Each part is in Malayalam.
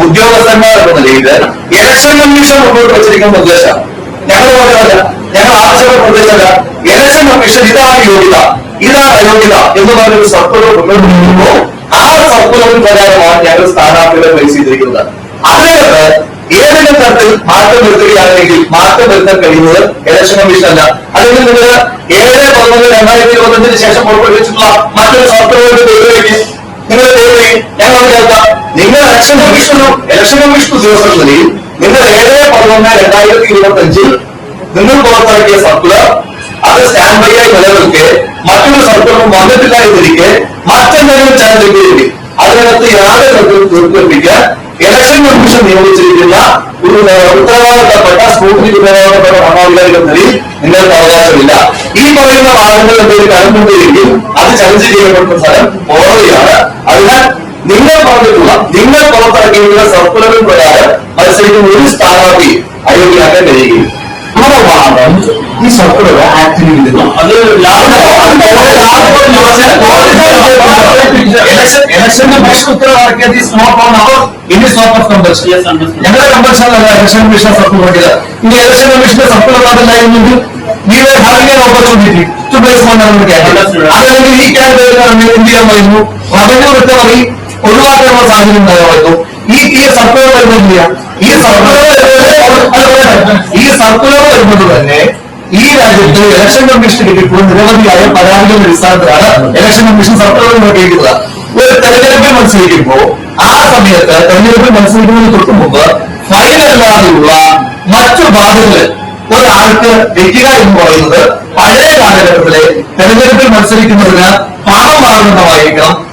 ഉദ്യോഗസ്ഥന്മാർ നിലയിൽ ഇലക്ഷൻ കമ്മീഷൻ മുന്നോട്ട് വെച്ചിരിക്കുന്ന നിർദ്ദേശം. ഞങ്ങൾ പറഞ്ഞതല്ല ഞങ്ങൾ ആവശ്യപ്പെട്ട നിർദ്ദേശമല്ല ഇലക്ഷൻ കമ്മീഷൻ ഇതാണ് യോഗ്യത ഇതാണ് അയോഗ്യത എന്ന് പറഞ്ഞൊരു സർക്കുലർ മുന്നോട്ട് വെക്കുമ്പോൾ ആ സർക്കുലർ പ്രകാരമാണ് ഞങ്ങൾ സ്ഥാനാർത്ഥികളെ പ്ലേസ് ചെയ്തിരിക്കുന്നത്. അതിനകത്ത് ഏതെങ്കിലും തരത്തിൽ മാറ്റം വരുത്തുകയാണെങ്കിൽ മാറ്റം വരുത്താൻ കഴിയുന്നത് ഇലക്ഷൻ കമ്മീഷൻ അല്ല. അല്ലെങ്കിൽ നിങ്ങൾ ഏഴ് പതിനൊന്ന് രണ്ടായിരത്തി ഇരുപത്തഞ്ചിന് ശേഷം പുറപ്പെടുവിച്ചിട്ടുള്ള മറ്റൊരു സർക്കുലറിന്റെ പേരിലേക്ക് നിങ്ങൾ ഞങ്ങൾ കേൾക്കാം. നിങ്ങൾ ഇലക്ഷൻ കമ്മീഷണർ ഇലക്ഷൻ കമ്മീഷൻ ഉദ്യോഗസ്ഥർ നിലയിൽ നിങ്ങൾ ഏഴ് പതിനൊന്ന് രണ്ടായിരത്തി ഇരുപത്തി അഞ്ചിൽ നിങ്ങൾ പുറത്തിറക്കിയ സർക്കുലർ അത് സ്റ്റാൻഡ് ബൈ ആയി നിലനിൽക്കെ മറ്റൊരു സർക്കുലറും വന്നിട്ടില്ല എന്നിരിക്കെ മറ്റെന്തെങ്കിലും ചാനലിലേക്ക് അതിനകത്ത് യാതൊരു തീർപ്പിക്കാൻ ഇലക്ഷൻ കമ്മീഷൻ നിയോഗിച്ചിരിക്കുന്ന ഒരു ഉത്തരവാദിത്തപ്പെട്ട സ്കൂട്ടിന് ഉത്തരവാദിത്തപ്പെട്ട ഭരണാധികാരികൾ നിലയിൽ നിങ്ങൾക്ക് അവകാശമില്ല. ഈ പറയുന്ന വാദങ്ങൾ എന്തെങ്കിലും കടന്നുണ്ടെങ്കിൽ അത് ചലഞ്ച് ചെയ്യപ്പെടുന്ന സ്ഥലം കോടതിയാണ് നിങ്ങൾ പറഞ്ഞിട്ടുള്ള നിങ്ങൾ പുറത്തിറക്കിയിട്ടുള്ള സർക്കുലറിൻ പ്രകാരം മത്സരിക്കുന്ന ഒരു സ്ഥാനാർത്ഥി അയോഗ്യയാക്കാൻ കഴിയുകയും വാദം ഈ സർക്കുലർ ആക്ടിന് വിരുദ്ധം അത് ഇലക്ഷൻ കമ്മീഷൻ ഉത്തരവാക്കിയത് ഈസ് നോട്ട് ഓൺ അവർ ഇനി നോട്ട് ഓഫ് കമ്പൽഷൻ. ഞങ്ങളുടെ കമ്പൽഷൻ അല്ല ഇലക്ഷൻ കമ്മീഷൻ സർക്കുലർ ഇറക്കിയത് ഇനി ഇലക്ഷൻ കമ്മീഷന്റെ circular അതില്ലായിരുന്നെങ്കിൽ we were having an opportunity to place Understood. അതല്ലെങ്കിൽ ഈ കാൻഡിഡേറ്റ് എന്ത് ചെയ്യാമായിരുന്നു റവന്യൂ റിക്കവറി ഒഴിവാക്കാനുള്ള സാഹചര്യം ഉണ്ടാകുമായിരുന്നു ഈ ഈ സർക്കുലർ വരുന്നില്ല ഈ സർക്കുലർ ഈ സർക്കുലർ വരുന്നത് തന്നെ ഈ രാജ്യത്ത് ഇലക്ഷൻ കമ്മീഷൻ കിട്ടിയപ്പോൾ നിരവധിയായ പരാതികളുടെ അടിസ്ഥാനത്തിലാണ് ഇലക്ഷൻ കമ്മീഷൻ സർക്കുലർ നിർവഹിക്കുന്നത് ഒരു തെരഞ്ഞെടുപ്പിൽ മത്സരിക്കുമ്പോൾ ആ സമയത്ത് തെരഞ്ഞെടുപ്പിൽ മത്സരിക്കുന്നതിന് തൊട്ട് മുമ്പ് ഫൈനല്ലാതെയുള്ള മറ്റു ബാധകൾ ഒരാൾക്ക് വെക്കുക എന്ന് പറയുന്നത് പഴയ കാലഘട്ടത്തിലെ തെരഞ്ഞെടുപ്പിൽ മത്സരിക്കുന്നതിന്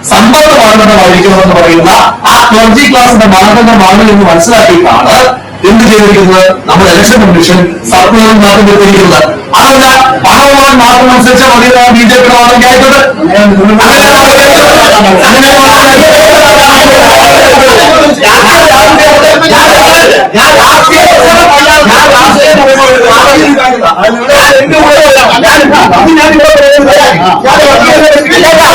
സമ്പത്ത് മാനദണ്ഡമായിരിക്കണം എന്ന് പറയുന്ന ആ ക്ലർജി ക്ലാസിന്റെ മാനദണ്ഡമാണ് എന്ന് മനസ്സിലാക്കിയിട്ടാണ് എന്ത് ചെയ്തിരിക്കുന്നത് നമ്മുടെ ഇലക്ഷൻ കമ്മീഷൻ സർക്കുലറിൽ മാറ്റം അതല്ല പണവുമായി മാത്രം അനുസരിച്ച് മതി ബി ജെ പിയുടെ ഞാൻ രാഷ്ട്രീയ ഞാൻ രാഷ്ട്രീയ ഞാൻ அந்த